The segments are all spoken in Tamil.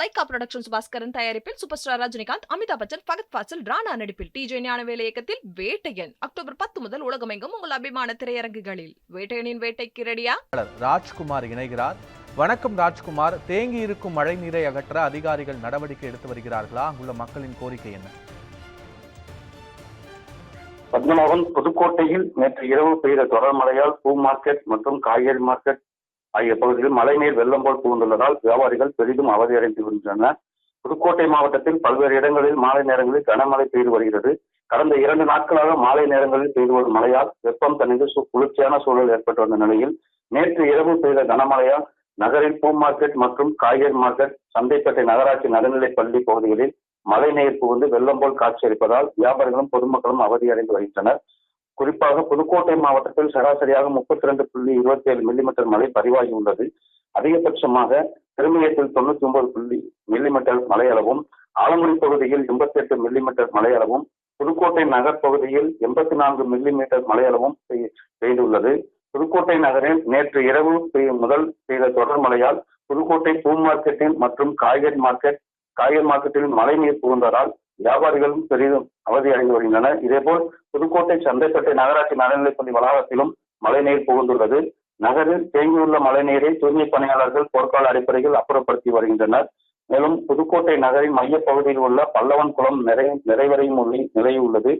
லைகா புரொடக்ஷன்ஸ் பாஸ்கரன் தயாரிப்பில் சூப்பர் ஸ்டார் ரஜினிகாந்த் அமிதாப் பச்சன் ஃபகத் ஃபாசில் ராணா நடிப்பில் டிஜே ஞானவேல இயக்கத்தில் வேட்டையன் அக்டோபர் பத்து முதல் உலகமெங்கும் உங்கள் அபிமான திரையரங்குகளில். வேட்டையனின் வேட்டைக்கு ரெடியா ராஜ்குமார் இணைகிறார். வணக்கம் ராஜ்குமார். தேங்கி இருக்கும் மழை நீரை அகற்ற அதிகாரிகள் நடவடிக்கை எடுத்து வருகிறார்களா? அங்குள்ள மக்களின் கோரிக்கை என்ன? பத்மநாபன் புதுக்கோட்டையில் நேற்று இரவு பெய்த தொடர் மழையால் பூ மார்க்கெட் மற்றும் காய்கறி மார்க்கெட் ஆகிய பகுதிகளில் மழைநீர் வெள்ளம் போல் புகுந்துள்ளதால் வியாபாரிகள் பெரிதும் அவதியடைந்து வருகின்றனர் புதுக்கோட்டை மாவட்டத்தில் பல்வேறு இடங்களில் மாலை நேரங்களில் கனமழை பெய்து வருகிறது. கடந்த இரண்டு நாட்களாக மாலை நேரங்களில் பெய்து வரும் மழையால் வெப்பம் தணிந்து சு- குளிர்ச்சியான சூழல் ஏற்பட்டு வந்த நிலையில் நேற்று இரவு பெய்த கனமழையால் நகரின் பூ மார்க்கெட் மற்றும் காய்கறி மார்க்கெட் சந்தைப்பேட்டை நகராட்சி நடுநிலைப் பள்ளி பகுதிகளில் மழைநீர் புகுந்து வெள்ளம் போல் காட்சியளிப்பதால் வியாபாரிகளும் பொதுமக்களும் அவதியடைந்து வருகின்றனர். குறிப்பாக புதுக்கோட்டை மாவட்டத்தில் சராசரியாக முப்பத்தி ரெண்டு புள்ளி இருபத்தி ஏழு மில்லிமீட்டர் மழை பதிவாகி உள்ளது. அதிகபட்சமாக திருமயத்தில் தொண்ணூத்தி ஒன்பது புள்ளி மில்லிமீட்டர் மழையளவும் ஆலங்குடி பகுதியில் எண்பத்தி எட்டு மில்லிமீட்டர் மழையளவும் புதுக்கோட்டை நகர் பகுதியில் எண்பத்தி நான்கு மில்லிமீட்டர் மழையளவும் பெய்- பெய்துள்ளது. புதுக்கோட்டை நகரில் நேற்று இரவு பெய்யும் முதல் பெய்த தொடர் மழையால் புதுக்கோட்டை பூ மார்க்கெட்டில் மற்றும் காய்கறி மார்க்கெட் காய்கறி மார்க்கெட்டில் மழை நீர் புகுந்ததால் வியாபாரிகளும் பெரிதும் அவதியடைந்து வருகின்றனர். இதேபோல் புதுக்கோட்டை சந்தைப்பேட்டை நகராட்சி நடுநிலைப்பள்ளி வளாகத்திலும் மழைநீர் புகுந்துள்ளது. நகரில் தேங்கியுள்ள மழைநீரை தூய்மை பணியாளர்கள் போர்க்கால அடிப்படையில் அப்புறப்படுத்தி வருகின்றனர். மேலும் புதுக்கோட்டை நகரின் மையப் பகுதியில் உள்ள பல்லவன் குளம் நிறை நிறைவரையும் உள்ள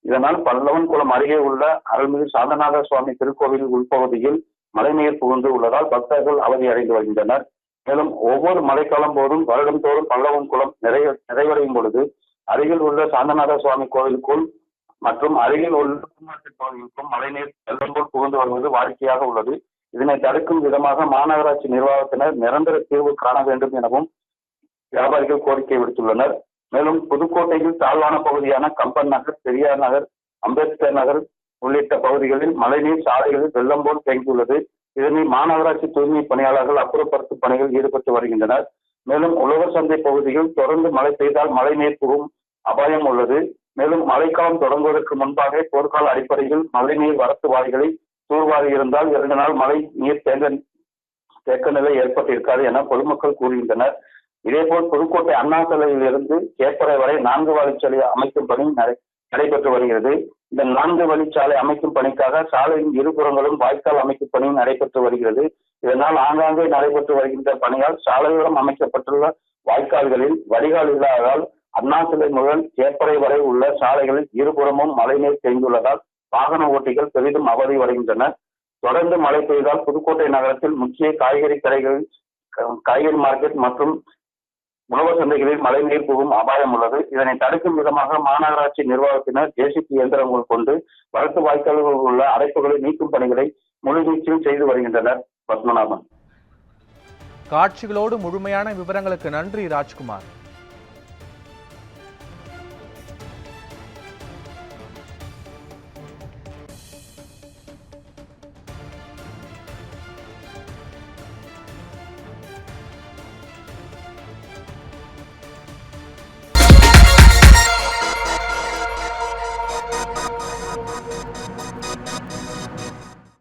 இதனால் பல்லவன் குளம் அருகே உள்ள அருள்மிகு சாந்தநாத சுவாமி திருக்கோவில் உள்பகுதியில் மழைநீர் புகுந்து உள்ளதால் பக்தர்கள் அவதி அடைந்து வருகின்றனர். மேலும் ஒவ்வொரு மழைக்காலம் போதும் வருடந்தோறும் பல்லவன் குளம் நிறைய நிறைவடையும் பொழுது அருகில் உள்ள சாந்தநாத சுவாமி கோவிலுக்குள் மற்றும் அருகில் உள்ள மார்க்கெட் பகுதிகளுக்கும் மழைநீர் வெள்ளம் போல் புகுந்து வருவது வாடிக்கையாக உள்ளது. இதனை தடுக்கும் விதமாக மாநகராட்சி நிர்வாகத்தினர் நிரந்தர தீர்வு காண வேண்டும் எனவும் வியாபாரிகள் கோரிக்கை விடுத்துள்ளனர். மேலும் புதுக்கோட்டையில் தாழ்வான பகுதியான கம்பன் நகர் பெரியார் நகர் அம்பேத்கர் நகர் உள்ளிட்ட பகுதிகளில் மழைநீர் சாலைகளில் வெள்ளம் போல் தேங்கியுள்ளது. இதனை மாநகராட்சி தூய்மை பணியாளர்கள் அப்புறப்படுத்தும் பணிகள் ஈடுபட்டு வருகின்றனர். மேலும் உழவர் சந்தை பகுதியில் தொடர்ந்து மழை பெய்தால் மழைநீர் புகும் அபாயம் உள்ளது. மேலும் மழைக்காலம் தொடங்குவதற்கு முன்பாக போர்க்கால அடிப்படையில் மழைநீர் வரத்து வாய்களை தூர்வாரி இருந்தால் இரண்டு நாள் மழை நீர் தேங்க தேக்க நிலை ஏற்பட்டிருக்காது என பொதுமக்கள் கூறுகின்றனர். இதேபோல் புதுக்கோட்டை அண்ணாசலையில் இருந்து கேப்பரை வரை நான்கு வழிச்சாலை அமைக்கும் பணி நடை- நடைபெற்று வருகிறது. இந்த நான்கு வழிச்சாலை அமைக்கும் பணிக்காக சாலையின் இருபுறங்களும் வாய்க்கால் அமைக்கும் பணி நடைபெற்று வருகிறது. இதனால் ஆங்காங்கே நடைபெற்று வருகின்ற பணியால் சாலையோரம் அமைக்கப்பட்டுள்ள வாய்க்கால்களில் வடிகால் இல்லாததால் அண்ணா சிலை முதல் கேப்பரை வரை உள்ள சாலைகளில் இருபுறமும் மழைநீர் தேங்கியுள்ளதால் வாகன ஓட்டிகள் பெரிதும் அவதி வருகின்றனர் தொடர்ந்து மழை பெய்தால் புதுக்கோட்டை நகரத்தில் முக்கிய காய்கறி கடைகள் காய்கறி மார்க்கெட் மற்றும் உணவு சந்தைகளில் மழைநீர் புகும் அபாயம் உள்ளது. இதனை தடுக்கும் விதமாக மாநகராட்சி நிர்வாகத்தினர் ஜேசிபி இயந்திரங்கள் கொண்டு வழக்கு வாய்க்கால்களில் உள்ள அடைப்புகளை நீக்கும் பணிகளை முழுவீச்சில் செய்து வருகின்றனர். பத்மநாபன். காட்சிகளோடு முழுமையான விவரங்களுக்கு நன்றி ராஜ்குமார்.